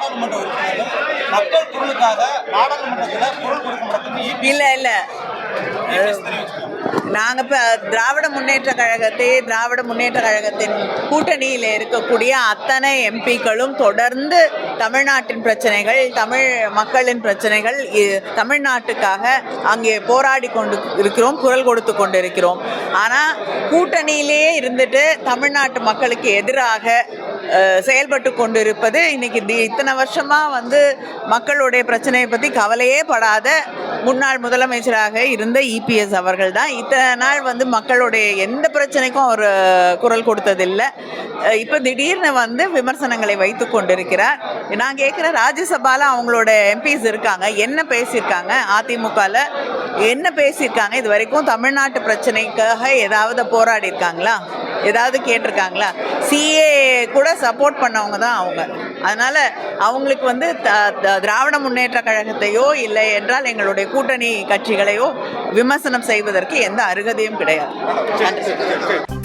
நாடாளுமன்ற உறுப்பினர்கள் மக்கள் குரலுக்காக நாடாளுமன்றத்தில் குரல் கொடுக்க மாட்டேங்குது இல்லை இல்லை. நாங்கள் இப்போ திராவிட முன்னேற்ற கழகத்தை திராவிட முன்னேற்ற கழகத்தின் கூட்டணியில் இருக்கக்கூடிய அத்தனை எம்பிக்களும் தொடர்ந்து தமிழ்நாட்டின் பிரச்சனைகள் தமிழ் மக்களின் பிரச்சனைகள் இ- தமிழ்நாட்டுக்காக அங்கே போராடி கொண்டு இருக்கிறோம் குரல் கொடுத்து கொண்டு இருக்கிறோம் ஆனால் கூட்டணியிலேயே இருந்துட்டு தமிழ்நாட்டு மக்களுக்கு எதிராக செயல்பட்டு கொண்டு இருப்பது இன்னைக்கு தி- இத்தனை வருஷமா வந்து மக்களுடைய பிரச்சனையை பற்றி கவலையே படாத முன்னாள் முதலமைச்சராக இருந்த இபிஎஸ் அவர்கள் தான். இத்தனை நாள் வந்து மக்களுடைய எந்த பிரச்சனைக்கும் அவர் குரல் கொடுத்ததில்லை. இப்போ திடீர்னு வந்து விமர்சனங்களை வைத்து கொண்டிருக்கிறார். நான் கேட்குற ராஜ்யசபால அவங்களோட எம்பிஸ் இருக்காங்க. என்ன பேசியிருக்காங்க? அதிமுகவில் என்ன பேசியிருக்காங்க? இது வரைக்கும் தமிழ்நாட்டு பிரச்சனைக்காக ஏதாவது போராடி இருக்காங்களா ஏதாவது கேட்டிருக்காங்களா? சிஏ கூட சப்போர்ட் பண்ணவங்க தான் அவங்க. அதனால் அவங்களுக்கு வந்து த த- திராவிட முன்னேற்ற கழகத்தையோ இல்லை என்றால் எங்களுடைய கூட்டணி கட்சிகளையோ விமர்சனம் செய்வதற்கு எந்த அருகதையும் கிடையாது. நன்றி.